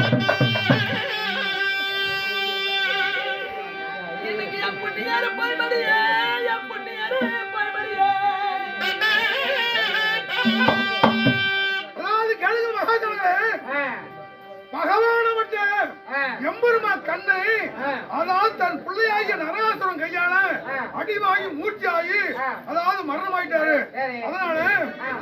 thank you எம்பெருமா கண்ணை அதாவது தன் பிள்ளையாகிய நரகாசுரம் கையால அடிவாகி மூச்சியாகி அதாவது மரணம் ஆயிட்டாரு அதனால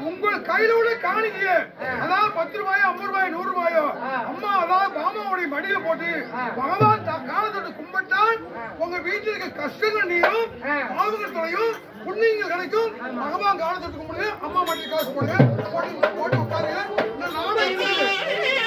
உங்கள் கையில உள்ள காணிக்கைய அதாவது பத்து ரூபாயோ ஐம்பது ரூபாயோ நூறு ரூபாயோ அம்மா அதாவது பாமாவுடைய மடியில போட்டு பகவான் காலத்தோடு கும்பிட்டால் உங்க வீட்டில் இருக்க கஷ்டங்கள் நீரும் பாவங்களையும் புண்ணியங்கள் கிடைக்கும். பகவான் காலத்தோடு கும்பிடுங்க அம்மா மடியில் காசு போடுங்க போட்டு உட்காருங்க. நானும்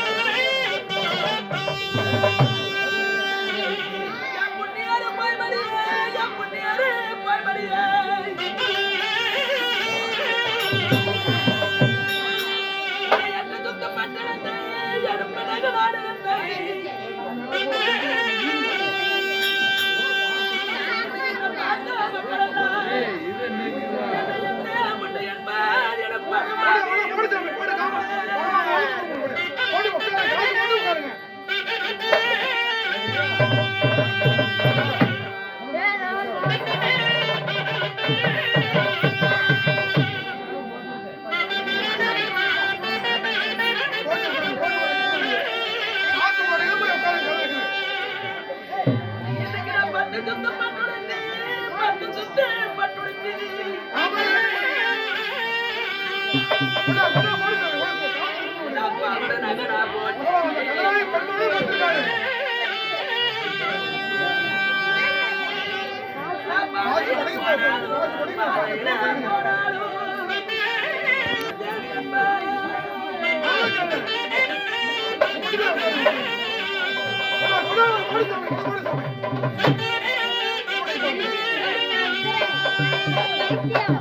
Yeah.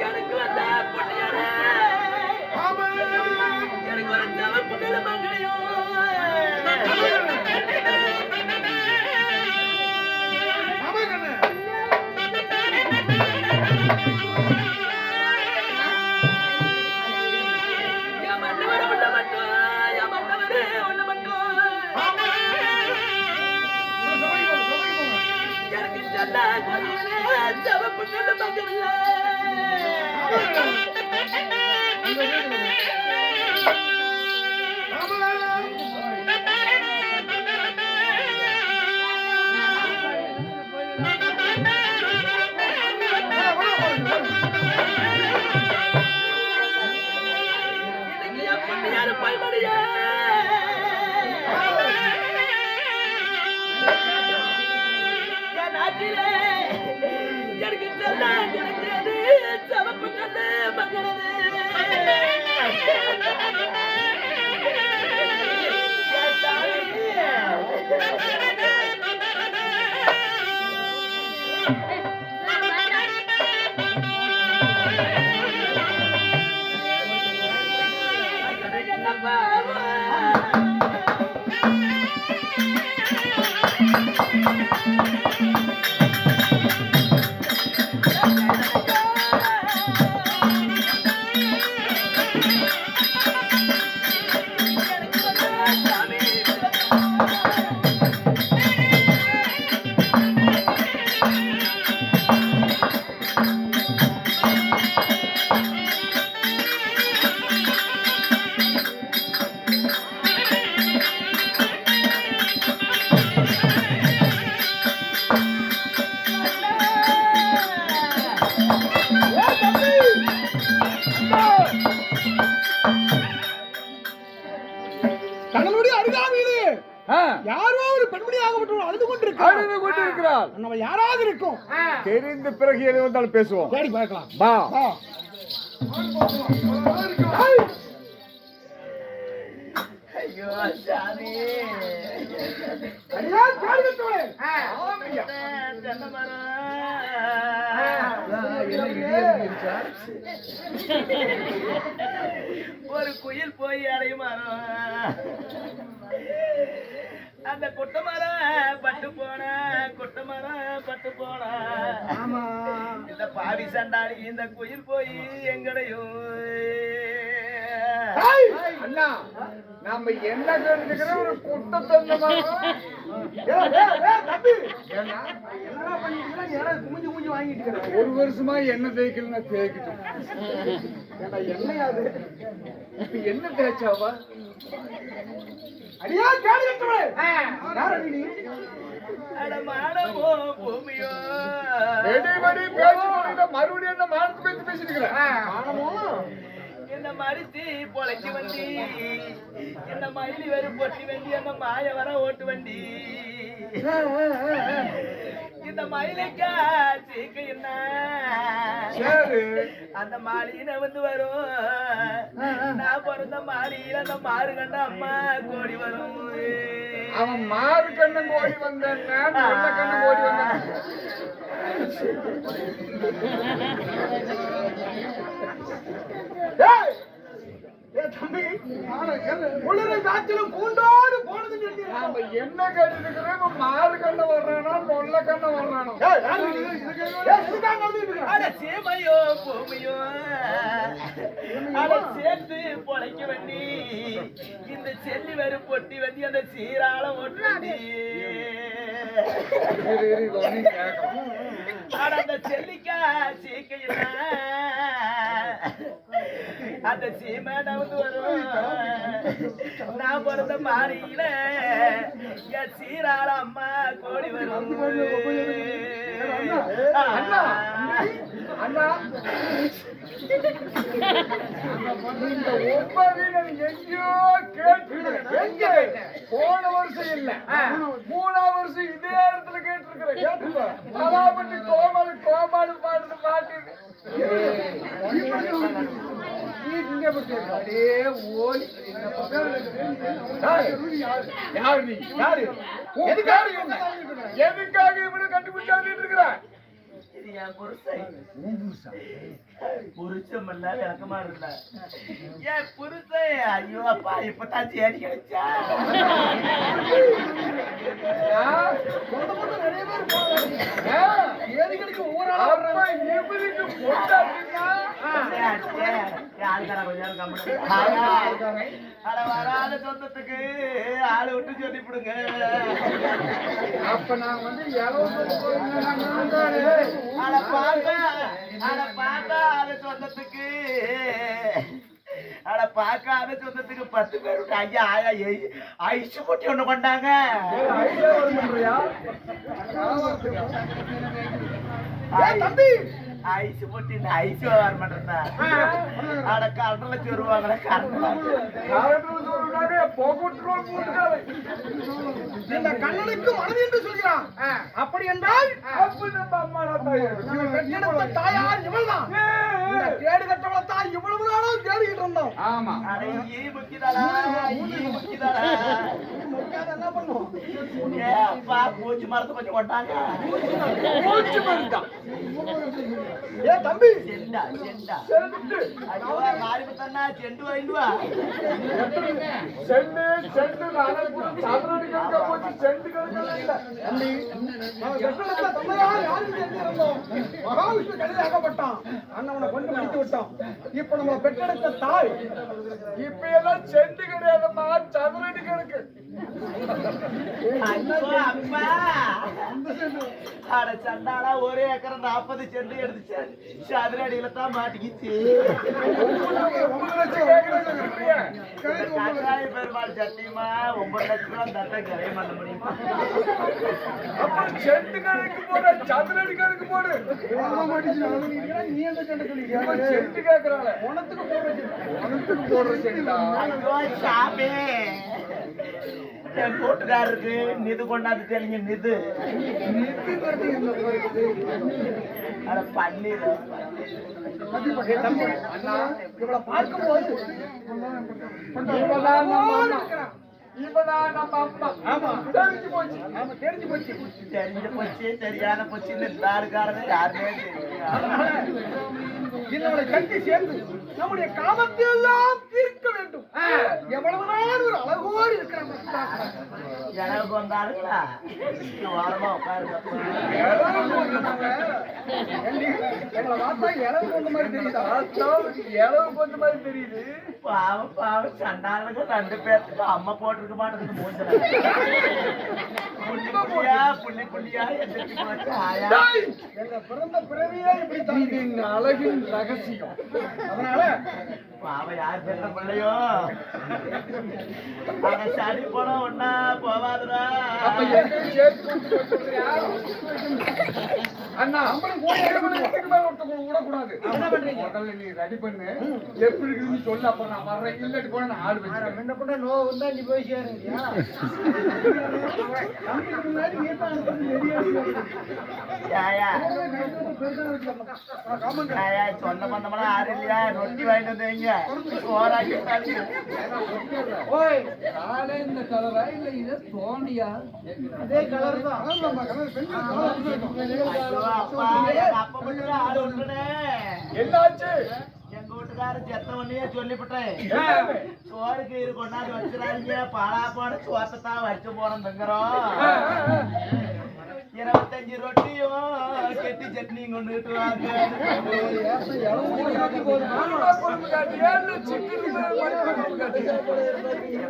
எனக்கு வந்த பொண்ணையான எனக்கு வர தவ பொண்ணு மங்களையோ. வந்தாலும் பேசுவோம் தேடி பார்க்கலாம் வா வா. ஏய், ஐயோ சாமி அடியா, தேடி கட்டவளே. தென்னை மரம் ஒரு குயில் போய் அடைய மரம் அந்த கொட்டை மரம் பட்டு போன கொட்டை மரம் பட்டு போன. இந்த பாவி சண்டாளி இந்த குயில் போய் எங்கடையும். அண்ணா நாம என்ன கேட்டுக்கிறோம் ஒரு குட்ட? ஒரு வருஷமா என்ன தேய்க்கலன்னா தேய்க்கிட்டோம். ஏண்டா, என்னையா அது? இப்ப என்ன தேய்ச்சாவா? அடியா, தேடி கட்டவளே. யார் அடி நீ? அட மானமோ பூமியோ. பேச்சு போடுகிற மறுபடியும் என்ன மானத்து பேச்சு பேசிட்டு இருக்கிறேன் மானமோ? என்ன மறுத்தி பொழைக்கு வண்டி. என்ன மயிலி வரும் பொட்டி வண்டி என்ன மாய வர ஓட்டு வண்டி. இந்த மயிலுக்கா சீக்க என்ன சரி. அந்த மாளிகை வந்து வரும். நான் பிறந்த மாளிகையில அந்த மாறு கண்ட அம்மா கோடி வரும். அவன் மாறு கண்ணன் ஓடி வந்தான் கண்ணன் ஓடி வந்தான். ஏய், தம்பி. உளிரை காற்றிலும் போனதுன்னு சொல்லிடுறேன். நாம என்ன இப்ப மாறு கண்ணன் வர்றானோ கொல்ல கண்ணன் வர்றானோ. சேமையோ பூமியோ. அட சேர்த்து பொழைக்க வண்டி. இந்த செல்லி வரும் பொட்டி வண்டி அந்த சீராள ஓட்டு வண்டி அந்த செல்லிக்கா சீக்கையில அந்த சீமை நவுந்து வரும் நான் பிறந்த மாறியில என் சீராள அம்மா கோடி வரும். அண்ணா அண்ணா நான் எங்கேயோ. எங்க போன வருஷம் இல்ல. மூணாவது வருஷம் இதே இடத்துல கேட்டிருக்கிறேன். கோமாளு கோமாளு பாடுறது பாட்டு யாரு? யாரு? நீ? யாரு? எதுக்காக? எதுக்காக இப்படி கண்டுபிடிச்சாட்டு இருக்கிற? இது என் புருஷன். புருஷன். இல்ல விளக்கமா இல்ல என் புருஷன். ஐயோ அப்பா இப்பதான் சேரி கிடைச்சா. சொந்த பந்தம் நிறைய பேர் போறாங்க. வராத சொந்தத்துக்கு ஆளு விட்டு சொல்லி விடுங்க அப்ப நான் வந்து இலவசம் அட பாப்பா அட பாப்பா அது சொந்தத்துக்கு அட பார்க்காத சொந்தத்துக்கு பத்து பேர் விட்டு ஐயா ஆயா ஐ- ஐஸ் போட்டி ஒண்ணு கொண்டாங்க ஏய், தம்பி ஐஸ் போட்டி இந்த ஐஸ் வர மாட்டேன்டா அட கடலை சொருவாங்களே கடலை இந்த கண்ணனுக்கு மனது என்று சொல்கிறான். அப்படி என்றால் தாயார் இவள்தான். இந்த கேடு கட்டவளை தான் இவ்வளவு நாளும் தேடிக்கிட்டு இருந்தோம். ஆமா. ஈ முக்கிதாடா ஈ முக்கிதாடா. முக்காத என்ன பண்ணுவோம்? ஏ அப்பா பூச்சி மரத்தை கொஞ்சம் கொண்டாங்க மூச்சு மருந்தா? ஏ தம்பி. செண்டா செண்டா செண்டு. ஐயோ மாறி பத்தண்ணா செண்டு வாங்கிட்டு வா செண்டு. செண்டு நாளைக்கு சதுரடி கணக்கா போச்சு செண்டு கணக்கா இல்ல. தம்பி. பெற்றெடுத்த தந்தையார் யாருக்கு தெரிஞ்சிருந்தோம் மகாவிஷ்ணு கழுதை ஆகப்பட்டான் அண்ணவனை கொண்டு முடித்து விட்டோம் இப்ப நம்ம பெற்றெடுத்த தாய். இப்ப எல்லாம் செண்டு கிடையாதும்மா. சதுரடி கணக்கு. அப்பா அட சண்டாடா ஒரே ஏக்கர் நாற்பது செண்டு எடுத்து சதுரடியில தான் மாட்டிக்கிச்சு. கேட்கறீங்க கட்டாய பெருமாள் சத்தியமா ஒன்பது லட்சம் ரூபா தட்டை கரைய பண்ண முடியுமா. அப்புறம் செண்டு கணக்கு போட சதுரடி கணக்கு போடு. நீ சொல்லி இப்ப செண்டு கேக்குறாங்க உனத்துக்கு போடுறது உனத்துக்கு போடுற ஐயோ சாமி. என் கூட்டுக்காரருக்கு நிது கொண்டாந்து தெரிஞ்ச நிது நிறுத்துறது பன்னீர் பார்க்கும்போது தெரிஞ்சு போச்சு. தெரியாத போச்சு இந்த தாருக்காரங்க யாருமே தெரியும் கட்டி சேர்ந்து நம்முடைய காமத்தை எல்லாம் தீர்க்க வேண்டும் எவ்வளவுதான் ஒரு அழகோடு இருக்கிற எனக்கு வந்தாருங்களா வாரமா உட்காருங்க. எங்களை பார்த்தா இளவு கொண்ட மாதிரி தெரியுதா? அதாவது இளவு கொஞ்சம் மாதிரி தெரியுது? பாவம் பாவம். சண்டாளுக்கு ரெண்டு பேர்த்துக்கு அம்மா போட்டிருக்க மாட்டேங்குது மூஞ்சல. புள்ளி புள்ளியா புள்ளி புள்ளியா எங்க பிறந்த பிறவியே இப்படி தான் அழகின் ரகசியம். அதனால பாவம் யார் பெற்ற பிள்ளையோ? அங்க சளி போனா ஒன்னா போவாதுடா. அண்ணா விடக்கூடாது. முதல்ல நீ ready பண்ணு. எப்படி இருக்குதுன்னு சொல்லு, அப்புறம் நான் வர்றேன். இல்லாட்டி போனா நான் ஆள் வச்சுக்கிறேன். நோவு வந்தா நீ போய் சேருங்கயா நீ சொந்த பந்தமெல்லாம் யாரும் இல்லையா? ரொட்டி வாங்கிட்டு வந்தீங்க. ஓய் காலை இந்த கலரா இல்ல இது தோணியா? அதே கலர் தான். என்னாச்சு? எங்க வீட்டுக்காரர் செத்த உடனே சொல்லிவிட்டேன். சோறுக்கு இது கொண்டாந்து வச்சுறாங்க பாலா போட சோத்தை தான் வச்சு போறோம் தங்குறோம். இருபத்தஞ்சு ரொட்டியும் கெட்டி சட்னியும் கொண்டுட்டு வாங்க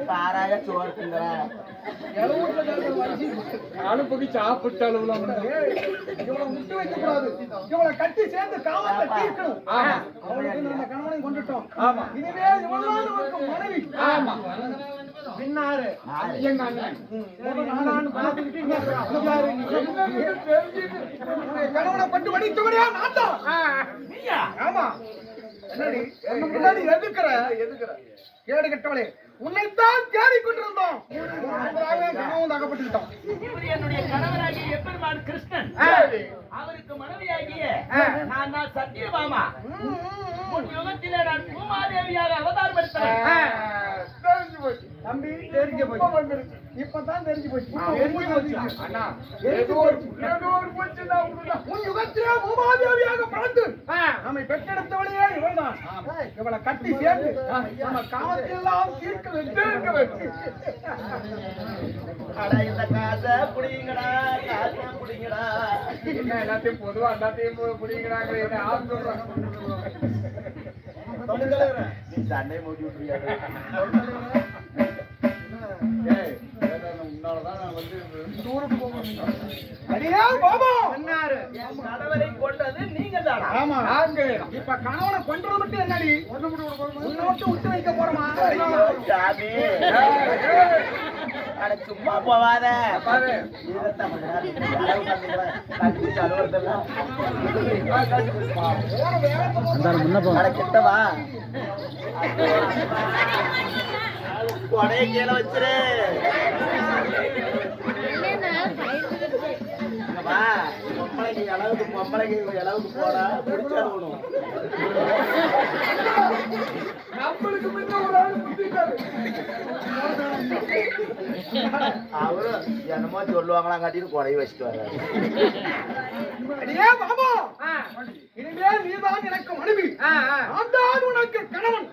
பாராய சோறு திங்குறேன் அனுப்புக்கு சாப்பிட்ட அளவுல இவளை விட்டு வைக்கக்கூடாது. இவளை கட்டி சேர்ந்து காமத்தை தீர்க்கணும். ஆமா. அவளுக்கு நம்ம கொண்டுட்டோம். ஆமா. இனிமே இவள்தான் நமக்கு மனைவி. ஆமா பின்னாரு. கணவனை வடித்தவனே நான் தான். நீயா ஆமா. என்னடி? முன்னாடி எதுக்குற? கேடு கெட்டவளே உன்னைத்தான் தேடிக் கொண்டிருந்தோம். நன்றாக கணவன் அகப்பட்டுக்கிட்டோம் இவர் என்னுடைய கணவராகிய எப்பெருமான் கிருஷ்ணன். அவருக்கு மனைவியாகிய நான் தான் சத்தியபாமா உன் யுகத்திலே நான் பூமாதேவியாக அவதாரம் எடுத்தேன் தெரிஞ்சு போச்சு. தம்பி தெரிஞ்சு போச்சு. இப்பதான் தெரிஞ்சு போச்சு. போச்சு. போச்சு. அண்ணா, ஏதோ ஒரு- விட்டுடலாம். உன் யுகத்திலே பூமாதேவியாக பிறந்து. நம்மை பெற்றெடுத்தவளையே இவள்தான். இவளை கட்டி சேர்த்து நம்ம காமத்தையெல்லாம் தீர்க்க வேண்டும் தீர்க்க வேண்டும். அட இந்த காசை புடிங்கடா காசை புடிங்கடா என்ன எல்லாத்தையும் பொதுவா எல்லாத்தையும் பு- பிடிக்கிறாங்க, என்ன ஆள் சொல்றாங்க. நீ சண்டை மூடி விட்டுறியா இப்ப கணவனை கொன்றது மட்டும் என்னடி? உன்னை மட்டும் விட்டு வைக்க போறோமா? அட சும்மா போவாத. பாரு. இருபத்தி ஐம்பது நேரம் அளவு பண்ணிக்கிறேன். கட்டி அலுவலகத்துல. அட கிட்ட வா. கொடையை கீழே வச்சிரு இங்க வா பொம்பளைக்கு அளவுக்கு பொம்பளைக்கு அளவுக்கு போடா பிடிச்சு அழுவணும் நம்மளுக்கு முன்ன ஒரு ஆள் குத்திட்டாரு. அவரு என்னமோ சொல்லுவாங்களா காட்டிட்டு குறைய வச்சுட்டு வர்றாரு. இனிமேல் நீதான் எனக்கு மனைவி. நான் தான் உனக்கு கணவன்.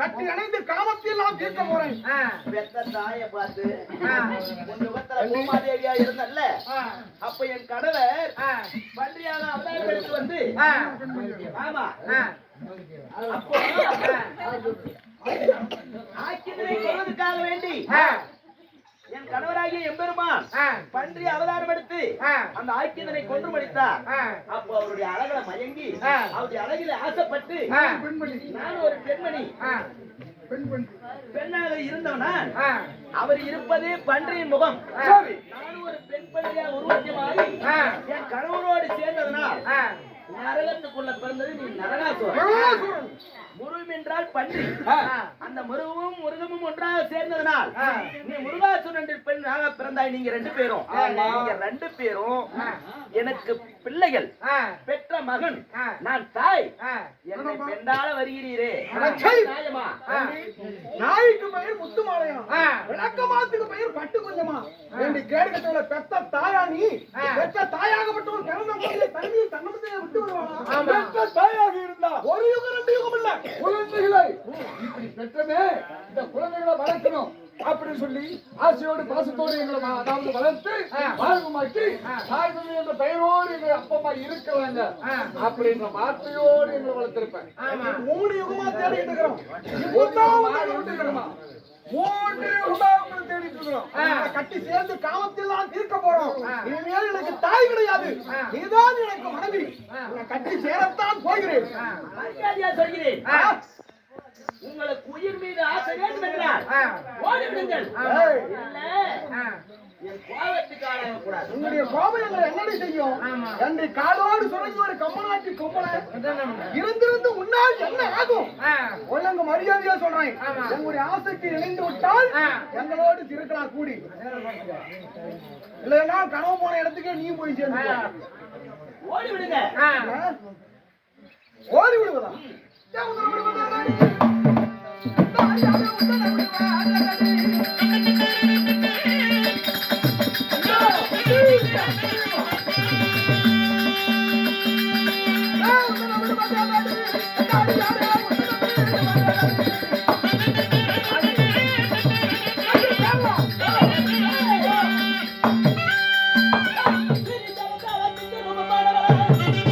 கட்டி அணைந்து காமத்தையெல்லாம் தீர்க்க போறேன். பெத்த தாயை பார்த்து உன் யுகத்துல பூமாதேவியா இருந்தல்ல? அப்ப என் கணவர் பன்றியாக அவதாரம் எடுத்து வந்து ஆமா. அப்போ ஆக்கினை கொள்வதற்காக வேண்டி என் கணவராகிய எம்பெருமான் பன்றி அவதாரம் எடுத்து அந்த ஆக்கியதனை கொன்று மடித்தார். அப்போ அவருடைய அழகுல மயங்கி அவருடைய அழகில ஆசைப்பட்டு நான் ஒரு பெண்மணி. பெண்ணாக இருந்தவனா அவர் இருப்பது பன்றியின் முகம். நான் ஒரு பெண் பன்றியா உருவத்தை மாறி என் கணவரோடு சேர்ந்ததனால் நரகத்துக்குள்ள பிறந்தது நீ நரகாசுரன். முருகம் என்றால் பன்றி. அந்த முருகமும் முருகமும் ஒன்றாக சேர்ந்ததனால் நீ முருகாசுரன் என்று பெண்ணாக பிறந்தாய். நீங்க ரெண்டு பேரும். நீங்க ரெண்டு பேரும் எனக்கு பிள்ளைகள். பெற்ற மகன். நான் தாய். என்னை பெண்டால வருகிறீரே. நியாயமா? நாய்க்கு பெயர் முத்துமாலையம். விளக்கமாத்துக்கு பெயர் பட்டு கொஞ்சமா ரெண்டு கேடு கட்டவள பெத்த தாயா நீ ஆ. பெத்த தாயாகப்பட்டவன் பிறந்த போதே தனியை தன்னமத்தையே விட்டு வருவானா ஆமா. பெத்த தாயாக இருந்தா ஒரு யுகம் ரெண்டு யுகம் இல்ல குழந்தைகளை இப்படி பெற்றமே இந்த குழந்தைகளை வளர்க்கணும் அப்படின்னு சொல்லி பாசத்தோடு எங்களை அதாவது வளர்த்து வாழ்வுமாக்கி தாய் தந்தை என்ற பெயரோடு எங்க அப்பா அம்மா இருக்கிறாங்க அப்படின்ற வார்த்தையோடு எங்களை வளர்த்திருப்பேன். மூணு யுகமா தேடிட்டு இருக்கிறோம். மூன்று உங்களை தேடிட்டு இருக்கிறோம். கட்டி சேர்ந்து காமத்தில் தான் தீர்க்க போறோம். இனிமேல் எனக்கு தாய் கிடையாது. நீதான் எனக்கு மனைவி. கட்டி சேரத்தான் போகிறேன். சொல்கிறேன். உங்களுக்கு உயிர் மீது ஆசை வேண்டும் என்றால் ஆ. ஓடி விடுங்கள் ஏய், இல்ல ஆ. என் கோபத்துக்கு ஆளாகக்கூடாது உன்னுடைய கோபம் எங்களை என்னடி செய்யும். ரெண்டு காலோடு சுரங்கி ஒரு கம்மநாட்டி கொம்பனை. இருந்திருந்து உன்னால் என்ன ஆகும் ஒழுங்கு மரியாதையா சொல்றேன். உங்களுடைய ஆசைக்கு இணைந்து விட்டால். எங்களோடு திருக்கலாம் கூடி இல்லைன்னா கனவு போன இடத்துக்கே நீ போய். சேர்ந்து ஓடி விடுங்க ஆ. ஓடி விடுவதா தேவதை விடுவதாடி.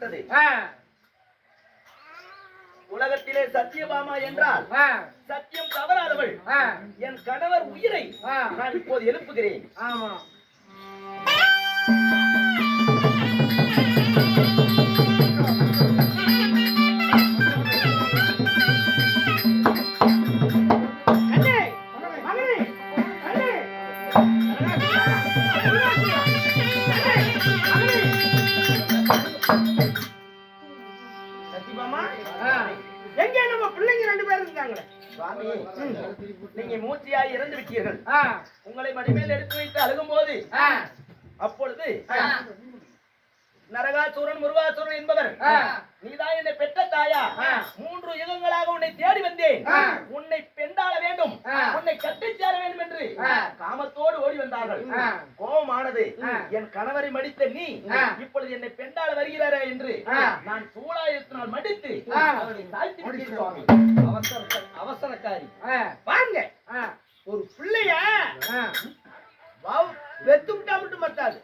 ஏற்பட்டது. உலகத்திலே சத்தியபாமா என்றால். சத்தியம் தவறாதவள். என் கணவர் உயிரை. நான் இப்போது எழுப்புகிறேன் ஆமா ஆ. உங்களை மடிமேல் எடுத்து வைத்து அழுகும் போது. அப்பொழுது நரகாசூரன் முருகாசூரன் என்பவர். நீதான் என்னை பெற்ற தாயா. மூன்று யுகங்களாக உன்னை தேடி வந்தேன். உன்னை பெண்டாள வேண்டும். உன்னை கட்டிச் சேர வேண்டும் என்று. காமத்தோடு ஓடி வந்தார்கள். கோபமானது. என் கணவரை மடித்த நீ. இப்பொழுது என்னை பெண்டாள வருகிறாரே என்று. நான் சூழாயிரத்தினால் மடித்து ஆ. அவனை தாழ்த்தி அவசர அவசரக்காரி ஆ. ஒரு பிள்ளைய விட்டா மட்டும் பத்தாது.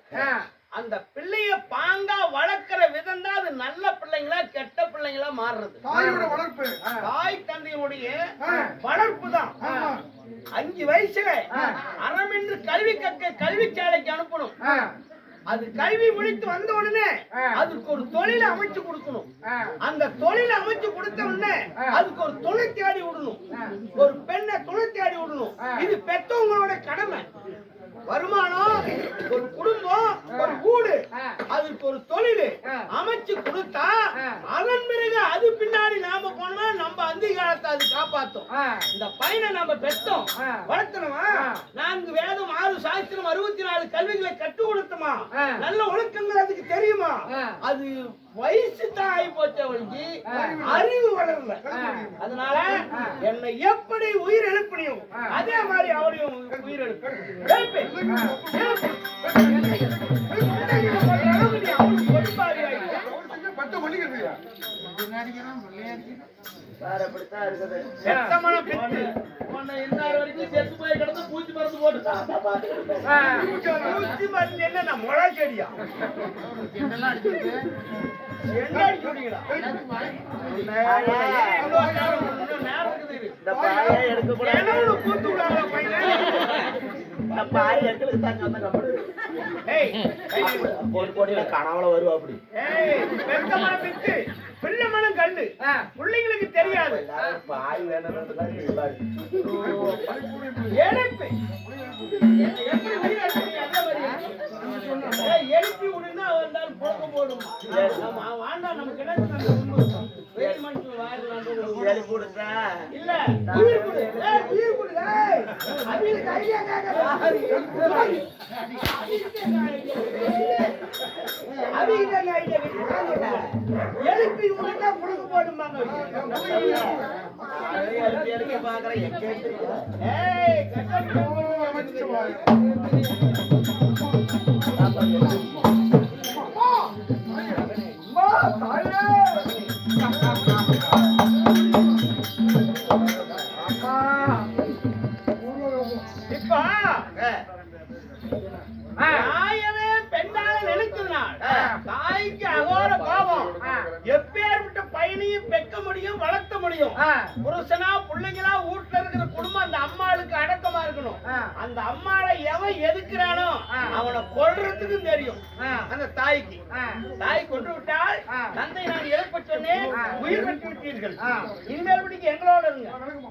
அந்த பிள்ளைய பாங்கா வளர்க்கிற விதம் தான் அது நல்ல பிள்ளைங்களா கெட்ட பிள்ளைங்களா மாறுறது தாயோட வளர்ப்பு தாய் தந்தையுடைய. வளர்ப்பு தான். அஞ்சு வயசுல. அறமென்று கல்வி கற்க கல்விச்சாலைக்கு அனுப்பணும். அது கல்வி முடித்து வந்த உடனே. அதுக்கு ஒரு தொழிலை அமைச்சு கொடுக்கணும். அந்த தொழிலை அமைச்சு கொடுத்த உடனே. அதுக்கு ஒரு துணை தேடி விடணும். ஒரு பெண்ணை துணை தேடி விடணும். இது பெத்தவங்களோட கடமை வருமானம் ஒரு குடும்பம் ஒரு வீடு. அதுக்கு ஒரு தொழில். அமைச்சு கொடுத்தா அந்தி காலத்தை அது காப்பாத்தும். இந்த பையனை நம்ம பெத்தோம். வளர்த்தணுமா. நான்கு வேதம் ஆறு சாஸ்திரம் அறுபத்தி நாலு கல்விகளை கற்றுக் கொடுத்தோமா. நல்ல ஒழுக்கங்கள் அதுக்கு தெரியுமா. அது வயசு தான் ஆகி போச்ச ஆ. அறிவு வளரல. அதனால. என்னை எப்படி உயிர் எழுப்பினியும் ஆ. அதே மாதிரி அவரையும் உயிர் எழுப்பு அவளுக்கு பித்து ஊசி மருந்து என்ன நான் முளை செடியா எடுக்க கனவுல வருவா அப்படி. பிள்ளை மனம் கல்லு பிள்ளைங்களுக்கு தெரியாது. பாய் வேணும் எழுப்பி எழுப்பி விடுன்னா வந்தால் பொழக்க போடும் ஆமா, வேண்டாம் நமக்கு நம்ம. வெயில் வந்து ஒரு எழுப்பி இல்ல உயிர் கொடு. உயிர் கொடு ஏய் அவிகளுக்கு ஐடியா எழுப்பி போடுமாங்க பாக்குறேன். ஏய் கட்டப்பட்டு அம்மா,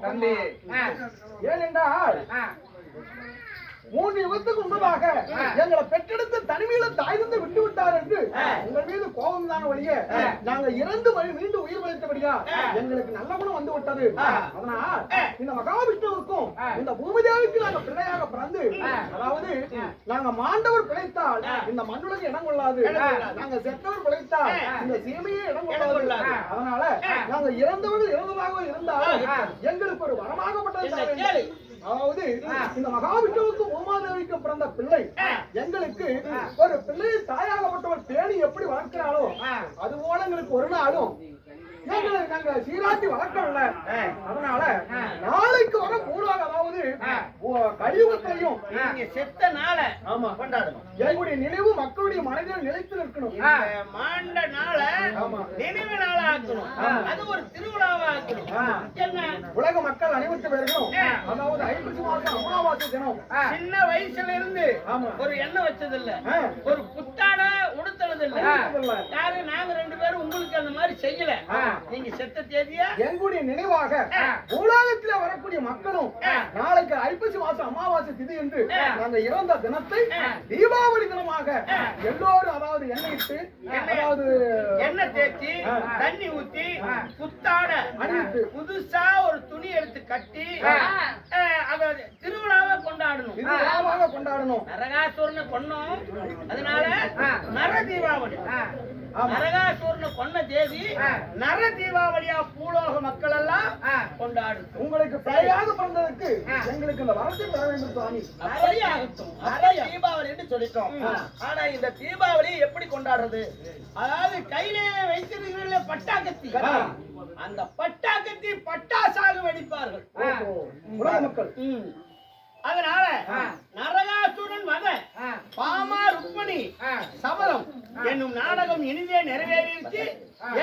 தம்பி. ஏனென்றால் மூன்று யுகத்துக்கு முன்பதாக எங்களை பெற்றெடுத்து தனிமையில தாய் தந்து விட்டு விட்டார் என்று உங்கள் மீது கோபம் தான் ஒழிய நாங்க இறந்து மறு- மீண்டும் உயிர் பழித்தபடியா எங்களுக்கு நல்ல குணம் வந்து விட்டது. அதனால் இந்த மகாவிஷ்ணுவுக்கும் இந்த பூமிதேவிக்கு நாங்க பிள்ளையாக பிறந்து அதாவது நாங்க மாண்டவர் பிழைத்தால் இந்த மண்ணுலகம் இடம் கொள்ளாது. நாங்க செத்தவர் பிழைத்தால் இந்த சீமையே இடம் கொள்ளாது. அதனால நாங்க இறந்தவர்கள் இறந்ததாக இருந்தால் எங்களுக்கு ஒரு வரமாகப்பட்டது. அதாவது இந்த மகாவிஷ்ணுவுக்கும் உமாதேவிக்கும் பிறந்த பிள்ளை. எங்களுக்கு ஒரு பிள்ளை தாயாகப்பட்டவர் தேனி எப்படி வளர்க்கிறாளோ அது போல எங்களுக்கு ஒரு நாளும் சீராட்டி வளர்க்கல அதனால நாளைக்கு வர மூணாவது அதாவது செத்த நாள ஆமா. கொண்டாடணும். எங்களுடைய நினைவு மக்களுடைய மனதில் நிலைத்து நிற்கணும். இந்த மாண்ட நாள. நினைவு நாளா ஆக்கணும். அது ஒரு திருவிழாவா ஆக்கணும். என்ன? உலக மக்கள் அனைவருக்கு பேருக்கும் அதாவது ஐப்பசி மாசம் அமாவாசை தினம். சின்ன வயசுல இருந்து. ஒரு எண்ணெய் வச்சது இல்ல. ஒரு புத்தாட உடுத்தது இல்ல. யாரு நாங்க ரெண்டு பேரும் உங்களுக்கு அந்த மாதிரி செய்யல. நீங்க செத்த தேதியா? எங்களுடைய நினைவாக உலகத்தில் வரக்கூடிய மக்களும் நாளைக்கு ஐப்பசி மாசம் அமாவாசை திதி என்று நாங்க இறந்த தினத்தை தீபாவளி தினமாக எல்லோரும் அதாவது எண்ணெயிட்டு அதாவது எண்ணெய் தேய்ச்சி தண்ணி ஊத்தி புத்தாட அணிவித்து. புதுசா ஒரு துணி எடுத்து கட்டி அத திருவிழாவை கொண்டாடணும். இது விழாவாக கொண்டாடணும். நரகாசுரனை கொன்னோம். அதனால தீபாவளி. நரகாசுரனை கொன்ன தேதி நர தீபாவளியா பூலோக மக்கள் எல்லாம் கொண்டாடும் உங்களுக்கு பிழையாக பிறந்ததுக்கு எங்களுக்கு இந்த வரத்தை பெற வேண்டும் சுவாமி. ஆகட்டும். அப்ப தீபாவளின்னு சொல்லிட்டோம். ஆனா இந்த தீபாவளி எப்படி கொண்டாடுறது? அதாவது கையில வைத்திருக்கிற பட்டாக்கத்தி. அந்த பட்டாக்கத்தி பட்டாசாக வெடிப்பார்கள். மக்கள். அதனால நரகாசுரன் வத பாமா ருக்மணி சபலம் என்னும் நாடகம் இனிதே நிறைவேறிடுச்சு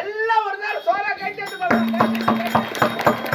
எல்லாம் ஒரு நேரம் சோழ கைட்டு